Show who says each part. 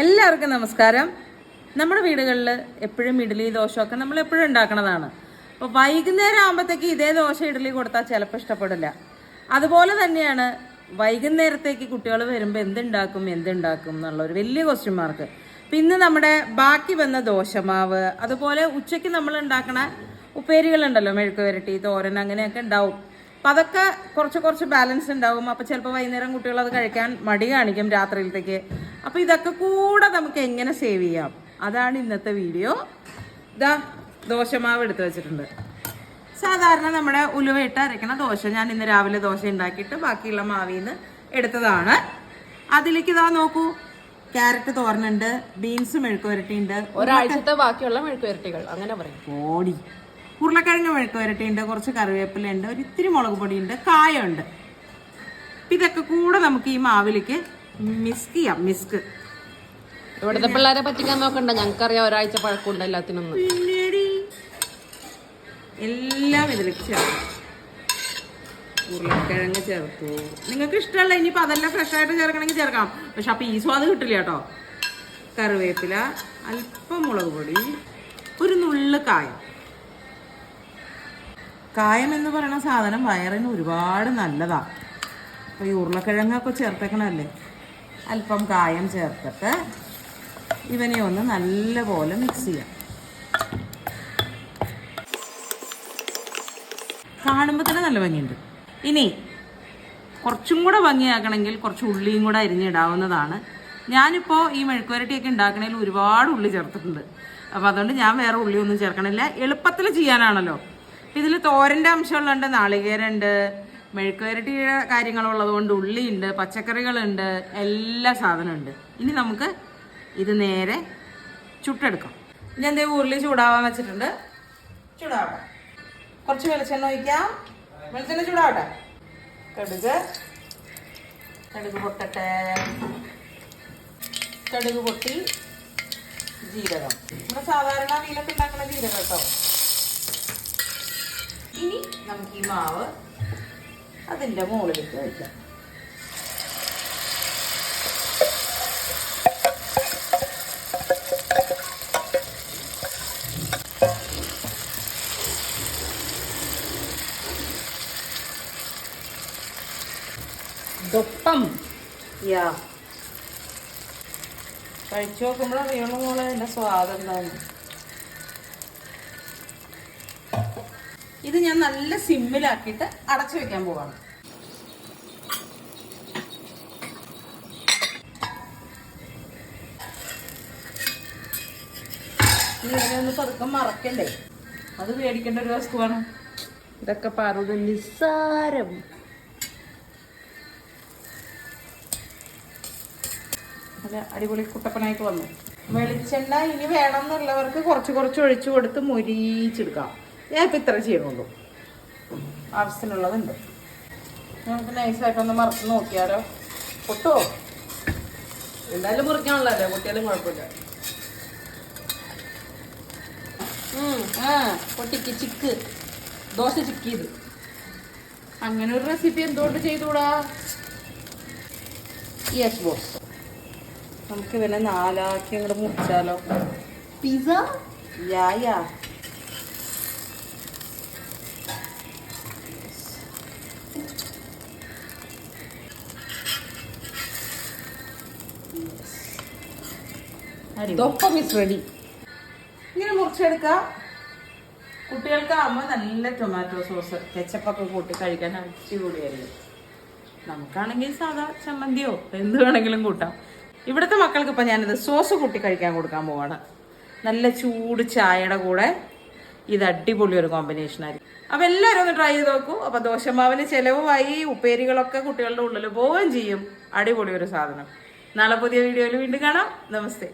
Speaker 1: എല്ലാവർക്കും നമസ്കാരം. നമ്മുടെ വീടുകളിൽ എപ്പോഴും ഇഡ്ഡലി ദോശമൊക്കെ നമ്മൾ എപ്പോഴും ഉണ്ടാക്കുന്നതാണ് അപ്പോൾ വൈകുന്നേരം ആകുമ്പോഴത്തേക്ക് ഇതേ ദോശ ഇഡ്ഡലി കൊടുത്താൽ ചിലപ്പോൾ ഇഷ്ടപ്പെടില്ല. അതുപോലെ തന്നെയാണ് വൈകുന്നേരത്തേക്ക് കുട്ടികൾ വരുമ്പോൾ എന്തുണ്ടാക്കും എന്തുണ്ടാക്കും എന്നുള്ള ഒരു വലിയ ക്വസ്റ്റ്യൻ മാർക്ക് പിന്നെ നമ്മുടെ ബാക്കി വന്ന ദോശമാവ് അതുപോലെ ഉച്ചയ്ക്ക് നമ്മൾ ഉണ്ടാക്കണ ഉപ്പേരികളുണ്ടല്ലോ മെഴുക്ക് വരട്ടി തോരൻ അങ്ങനെയൊക്കെ ഉണ്ടാവും. അപ്പം അതൊക്കെ കുറച്ച് കുറച്ച് ബാലൻസ് ഉണ്ടാവും. അപ്പോൾ ചിലപ്പോൾ വൈകുന്നേരം കുട്ടികൾ അത് കഴിക്കാൻ മടി കാണിക്കും രാത്രിയിലത്തേക്ക്. അപ്പോൾ ഇതൊക്കെ കൂടെ നമുക്ക് എങ്ങനെ സേവ് ചെയ്യാം? അതാണ് ഇന്നത്തെ വീഡിയോ ഇതാ ദോശമാവ് എടുത്തു വെച്ചിട്ടുണ്ട്. സാധാരണ നമ്മുടെ ഉലുവയിട്ട് അരയ്ക്കണ ദോശ ഞാൻ ഇന്ന് രാവിലെ ദോശ ഉണ്ടാക്കിയിട്ട് ബാക്കിയുള്ള മാവിൽ നിന്ന് എടുത്തതാണ്. അതിലേക്ക് ഇതാ നോക്കൂ. ക്യാരറ്റ് തോരനുണ്ട് ബീൻസ് മെഴുക്ക് വരട്ടിയുണ്ട്
Speaker 2: ഒരാഴ്ചത്തെ ബാക്കിയുള്ള മെഴുക്കുവരട്ടികൾ. അങ്ങനെ പറയും.
Speaker 1: ഓടി. ഉരുളക്കിഴങ്ങ് മെഴുക്ക് വരട്ടിയുണ്ട് കുറച്ച് കറിവേപ്പിലുണ്ട് ഒരു ഇത്തിരി മുളക് പൊടിയുണ്ട് കായുണ്ട് അപ്പൊ ഇതൊക്കെ കൂടെ നമുക്ക് ഈ മാവിലേക്ക് മിസ്ക് ചെയ്യാം മിസ്ക്
Speaker 2: ഇവിടുത്തെ പിള്ളേരെ പറ്റിക്കാൻ നോക്കണ്ട ഞങ്ങൾക്കറിയാം ഒരാഴ്ച പഴക്കമുണ്ട്
Speaker 1: എല്ലാത്തിനും എല്ലാം ഇതിലേക്ക് ചേർക്കും. ഉരുളക്കിഴങ്ങ് ചേർത്തു. നിങ്ങൾക്ക് ഇഷ്ടമല്ല ഇനിയിപ്പോൾ അതെല്ലാം ഫ്രഷ് ആയിട്ട് ചേർക്കണമെങ്കിൽ ചേർക്കാം. പക്ഷെ അപ്പോൾ ഈ സ്വാദ് കിട്ടില്ല കേട്ടോ. കറിവേപ്പില അല്പം മുളക് പൊടി ഒരു നുള്ളു കായം. കായം എന്ന് പറയുന്ന സാധനം വയറിന് ഒരുപാട് നല്ലതാണ് അപ്പോൾ ഈ ഉരുളക്കിഴങ്ങൊക്കെ ചേർത്തേക്കണല്ലേ? അല്പം കായം ചേർത്തിട്ട് ഇവനെ ഒന്ന് നല്ലപോലെ മിക്സ് ചെയ്യാം. കാണുമ്പോൾ തന്നെ നല്ല ഭംഗിയുണ്ട്. ഇനി കുറച്ചും കൂടെ ഭംഗിയാക്കണമെങ്കിൽ കുറച്ച് ഉള്ളിയും കൂടെ അരിഞ്ഞിടാവുന്നതാണ്. ഞാനിപ്പോൾ ഈ മെഴുക്കുവരട്ടിയൊക്കെ ഉണ്ടാക്കണതിൽ ഒരുപാട് ഉള്ളി ചേർത്തിട്ടുണ്ട്. അപ്പോൾ അതുകൊണ്ട് ഞാൻ വേറെ ഉള്ളിയൊന്നും ചേർക്കണില്ല. എളുപ്പത്തിൽ ചെയ്യാനാണല്ലോ. ഇതിൽ തോരന്റെ അംശമുള്ളുണ്ട് നാളികേരുണ്ട് മെഴുക്കുവരട്ടിയുടെ കാര്യങ്ങളുള്ളത് കൊണ്ട് ഉള്ളിയുണ്ട് പച്ചക്കറികളുണ്ട് എല്ലാ സാധനമുണ്ട്. ഇനി നമുക്ക് ഇത് നേരെ ചുട്ടെടുക്കാം. ഇനി എന്തേ ഉരുളി ചൂടാവാൻ വെച്ചിട്ടുണ്ട്. ചൂടാവാം കുറച്ച് വെളിച്ചെണ്ണ ഒഴിക്കാം. വെളിച്ചെണ്ണ ചൂടാവട്ടെ. കടുക്. കടുക് പൊട്ടട്ടെ. കടുക് പൊട്ടി ജീരകം. നമ്മുടെ സാധാരണ വീലൊക്കെ ഉണ്ടാക്കുന്ന ജീരകം കേട്ടോ. ഇനി നമുക്ക് ഈ മാവ് അതിന്റെ മുകളിലേക്ക് വയ്ക്കാം
Speaker 2: ദൊപ്പം.
Speaker 1: യാ. കഴിച്ചു നോക്കുമ്പോഴറിയണം മോളെ പോലെ അതിന്റെ സ്വാദം എന്താന്ന് ഇത് ഞാൻ നല്ല സിമ്മിലാക്കിയിട്ട് അടച്ചു വെക്കാൻ പോവാണ്. ഇതിനെ ഒന്ന് പതുക്കം മറക്കണ്ടേ? അത് മേടിക്കേണ്ട ഒരു വസ്തുവാണ്.
Speaker 2: ഇതൊക്കെ പാറുടെ നിസ്സാരം.
Speaker 1: നല്ല അടിപൊളി കുട്ടപ്പനായിട്ട് വന്നു. വെളിച്ചെണ്ണ ഇനി വേണം എന്നുള്ളവർക്ക് കുറച്ച് കുറച്ച് ഒഴിച്ചു കൊടുത്ത് മുരിച്ചെടുക്കാം ഞാൻ ഇപ്പം ഇത്ര ചെയ്യണുള്ളൂ ആവശ്യത്തിനുള്ളതുണ്ട്. നമുക്ക് നൈസായിട്ടൊന്ന് മറച്ച് നോക്കിയാലോ? പൊട്ടുമോ
Speaker 2: എന്തായാലും മുറിക്കാനുള്ളതല്ലേ? കുട്ടിയാലും കുഴപ്പമില്ല. ആ പൊട്ടിക്ക് ചിക്ക്. ദോശ ചിക്കിയത്.
Speaker 1: അങ്ങനെ ഒരു റെസിപ്പി എന്തുകൊണ്ട് ചെയ്തുകൂടാ? യെസ് ബോസ് നമുക്ക് ഇവനെ നാലാക്കി അങ്ങോട്ട് മുറിച്ചാലോ?
Speaker 2: പിസ
Speaker 1: യാ യാ
Speaker 2: ദൊപ്പം ഇസ് റെഡി
Speaker 1: ഇങ്ങനെ മുറിച്ചെടുക്കാം. കുട്ടികൾക്കാകുമ്പോൾ നല്ല ടൊമാറ്റോ സോസ് കെച്ചപ്പൊക്കെ കൂട്ടി കഴിക്കാൻ അടിച്ചുകൂടിയായിരുന്നു നമുക്കാണെങ്കിൽ സാധാ ചമ്മന്തിയോ എന്ത് വേണമെങ്കിലും കൂട്ടാം. ഇവിടുത്തെ മക്കൾക്ക് ഇപ്പം ഞാനിത് സോസ് കൂട്ടി കഴിക്കാൻ കൊടുക്കാൻ പോവാണ്. നല്ല ചൂട് ചായയുടെ കൂടെ ഇത് അടിപൊളി ഒരു കോമ്പിനേഷൻ ആയിരിക്കും. അപ്പം എല്ലാവരും ഒന്ന് ട്രൈ ചെയ്ത് നോക്കൂ. അപ്പം ദോശമാവിന് ചിലവുമായി ഉപ്പേരികളൊക്കെ കുട്ടികളുടെ ഉള്ളിൽ പോവുകയും ചെയ്യും. അടിപൊളി ഒരു സാധനം. നാളെ പുതിയ വീഡിയോയിൽ വീണ്ടും കാണാം. നമസ്തേ.